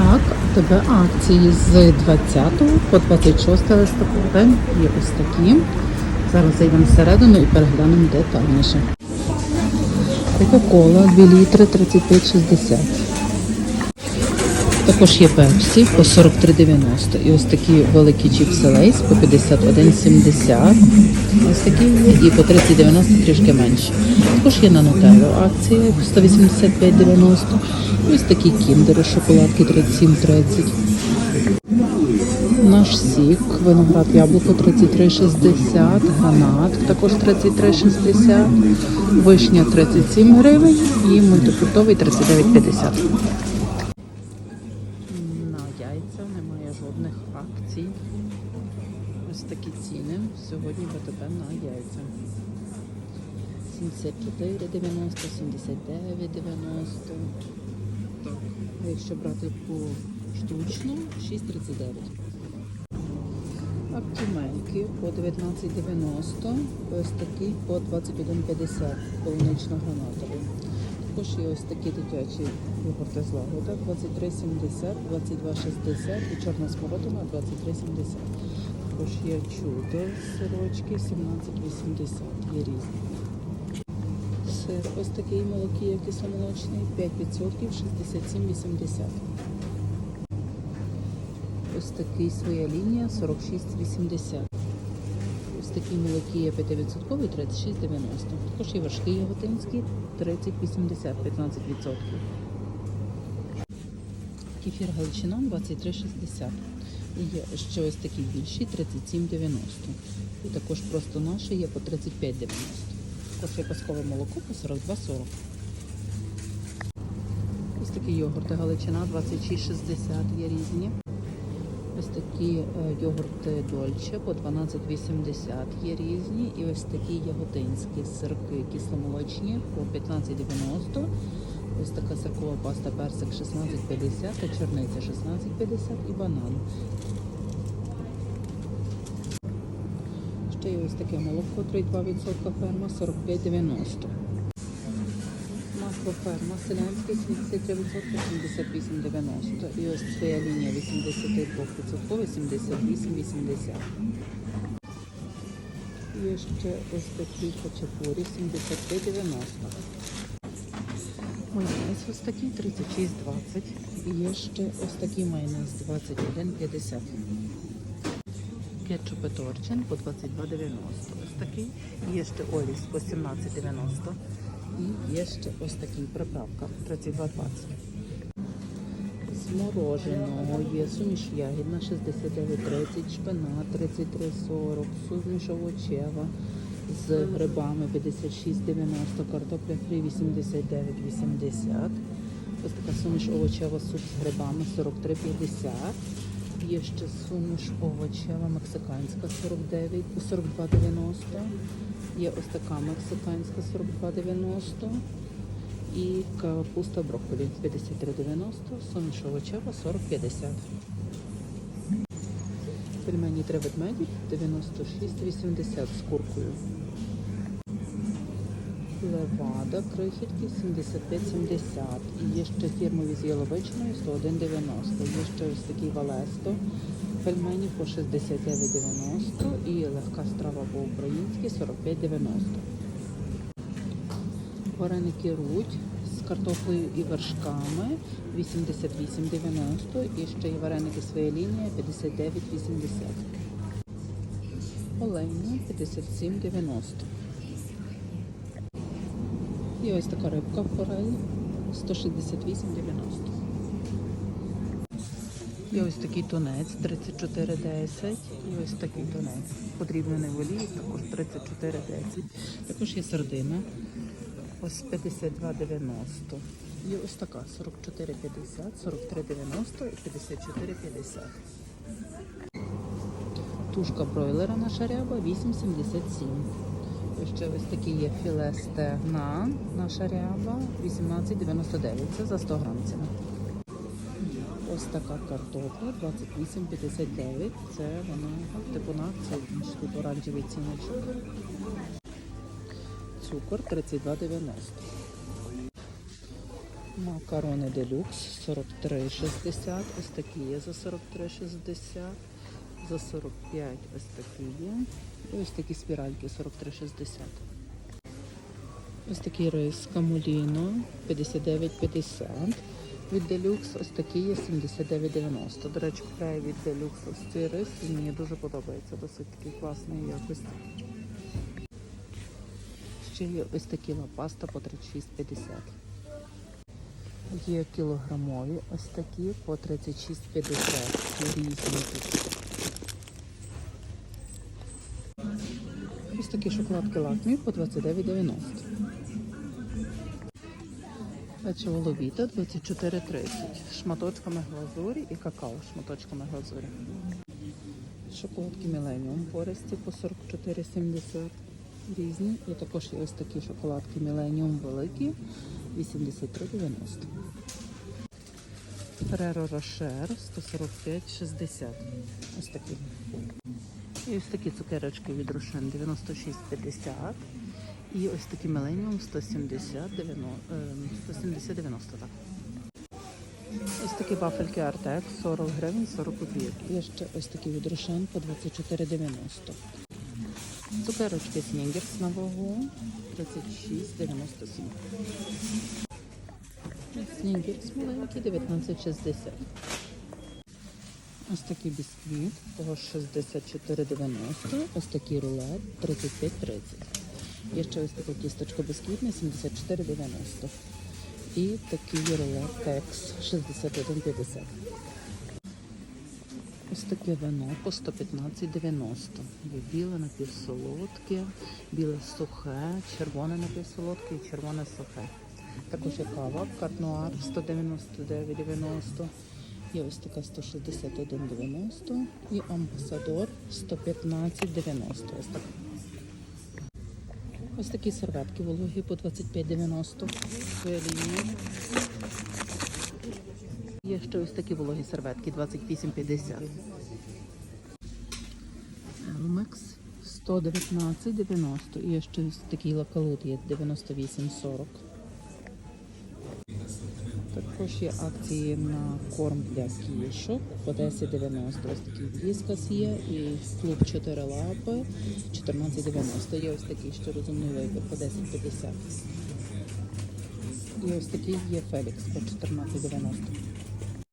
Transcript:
Так, тебе акції з 20 по 26 листопада є ось такі. Зараз зайдемо всередину і переглянемо детальніше. Кока-кола 2 літри 35,60. Також є пепсі по 43,90. І ось такі великі чіпси лейс по 51,70. Ось такі є. І по 30,90 трішки менше. Також є на нутеллу акції по 185,90. І ось такі кіндери, шоколадки 37,30. Наш сік, виноград яблуко 33,60, гранат також 33,60, вишня 37 гривень і мультифруктовий 39,50. Сьогодні ВТБ на яйця. 74,90, 79,90. Так. А якщо брати по штучно, 6,39. Актимельки по 19,90, ось такі по 21,50 полунично-гранатові. Також є ось такі дитячі йогурти з лагода 23,70, 22,60 і чорна смородина 23,70. Також є чудо сирочки 17,80, є різні. Сир ось такий молокий, кисломолочний, 5% 67,80. Ось такий своя лінія 46,80. Ось такий молокія 5% 36,90. Також є важкий яготинський 30,80, 15%. Кефір Галичина 23,60. І є ще ось такі більші 37,90. І також просто наші є по 35,90. Також паскове молоко по 42,40. Ось такі йогурти Галичина 26,60 є різні. Ось такі е, йогурти Дольче по 12,80 є різні. І ось такі яготинські сирки кисломолочні по 15,90. Ось така паста персик 16,50 та чорниця 16,50 і банан. Ще є ось таке молоко 3,2% ферма 45,90. Масло ферма селянське 73% 78,90. І ось своя лінія 82% 88,80. Є ще ось такі хачапурі 73,90. Майонез ось такий 36,20. І є ще ось такий майонез 21,50. Кетчупи торчин по 22,90. Ось такий. Є ще оліс по 17,90. І є ще ось такий приправка 32,20. З мороженого є суміш ягідна 69,30, шпинат 33,40, суміш овочева з грибами 56,90, картопля фрі 89,80. Ось така суміш овочева суп з грибами 43,50. Є ще суміш овочева мексиканська 49, 42,90. Є ось така мексиканська 42,90. І капуста брокколі 53,90, суміш овочева 40,50. Пельмені три ведмеді 96,80 з куркою. Левада, крихітки 75,70. І є ще фірмові з яловичиною 101,90. Є ще ось такий валесто. Пельмені по 69,90 і легка страва по-українськи 45,90. Вареники руть з картоплею і вершками 88,90 і ще є вареники своя лінія 59,80. Олейна 57,90. І ось така рибка форель 168,90. І ось такий тунець 34,10. І ось такий тунець. Подрібнений в олії, також 34,10. Також є сардина. Ось 52,90. І ось така 44,50, 43,90 і 54,50. Тушка бройлера наша ряба 8,77. І ще ось такі є філе стегна наша ряба 18,99. Це за 100 грам ціна. Ось така картопля 28,59. Це вона типу на акції, оранжевий ціночок. Цукор 32,90. Макарони делюкс 43,60. Ось такі є за 43,60. За 45 ось такі є. І ось такі спіральки 43,60. Ось такий рис камуліно 59,50. Від делюкс ось такий є 79,90. До речі, купляю від делюкс ось цей рис. Він мені дуже подобається. Досить такий класний якості. Ще ось такі лапаста по 36,50. Є кілограмові ось такі по 36,50. Різні тут. Ось такі шоколадки лакмі по 29,90. Печиво ловіта 24,30. Шматочками глазурі і какао шматочками глазурі. Шоколадки Міленіум пористі по 44,70 різні. І також є ось такі шоколадки Міленіум великі 83,90. Фереро Рошер 145,60. Ось такі. І ось такі цукерочки від Рошен 96,50. І ось такі Millennium 170 90, ем, 170 так. Ось такі вафельки Артек 40 гривень 40 копійок. І ще ось такі від Рошен по 24,90. Цукерочки Снігерс на вагу 36,97. Снігерс маленький 19,60. Ось такий бісквіт, того 64,90. Ось такий рулет 35,30. Є ще ось таке тісточко бісквітне 74,90. І такий рулет текс 61,50. Ось таке вино по 115,90. Є біле напівсолодке, біле сухе, червоне напівсолодке і червоне сухе. Також є кава Картнуар 199,90. Є ось така 161,90 і амбасадор 115,90. Ось так. Ось такі серветки вологі по 25,90. Є ще ось такі вологі серветки 28,50. Елмекс 119,90. І є ще ось такий лакалут є 98,40. Також є акції на корм для кішок по 10,90. Ось такий віскас є і клуб 4 лапи 14,90. Є ось такий ще розумний вибір по 10,50. І ось такий є Фелікс по 14,90.